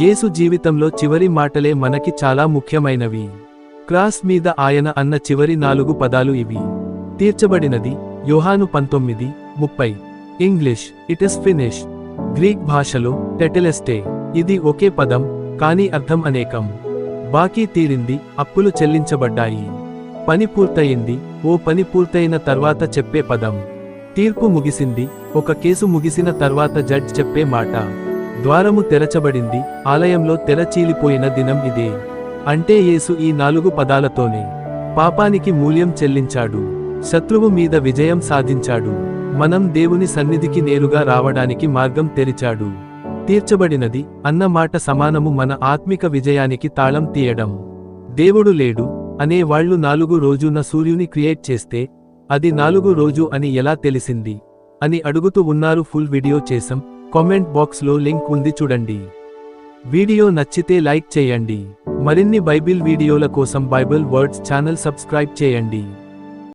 యేసు జీవితంలో చివరి మాటలే మనకి చాలా ముఖ్యమైనవి. క్రాస్ మీద ఆయన అన్న చివరి నాలుగు పదాలు ఇవి. తీర్చబడినది యోహాను పంతొమ్మిది ముప్పై. English it is finish Greek భాషలో టెటెలెస్టే ఇది ఒకే పదం కానీ అర్థం అనేకం. బాకీ తీరింది అప్పులు చెల్లించబడ్డాయి. పని పూర్తయింది ఓ పని పూర్తయిన తర్వాత చెప్పే పదం. తీర్పు ముగిసింది ఒక కేసు ముగిసిన తర్వాత జడ్జ్ చెప్పే మాట. ద్వారము తెరచబడింది ఆలయంలో తెరచీలిపోయిన దినం ఇదే. అంటే యేసు ఈ నాలుగు పదాలతోనే పాపానికి మూల్యం చెల్లించాడు శత్రువు మీద విజయం సాధించాడు మనం దేవుని సన్నిధికి నేరుగా రావడానికి మార్గం తెరిచాడు. తీర్చబడినది అన్న మాట సమానము మన ఆత్మిక విజయానికి తాళం తీయడం. దేవుడు లేడు అనే వాళ్ళు నాలుగు రోజున సూర్యుని క్రియేట్ చేస్తే అది నాలుగు రోజు అని ఎలా తెలిసింది? అని అడుగుతూ ఉన్నారు ఫుల్ వీడియో చేసాం కామెంట్ బాక్స్లో లింక్ ఉంది చూడండి. వీడియో నచ్చితే లైక్ చేయండి. మరిన్ని బైబిల్ వీడియోల కోసం బైబిల్ వర్డ్స్ ఛానల్ సబ్స్క్రైబ్ చేయండి.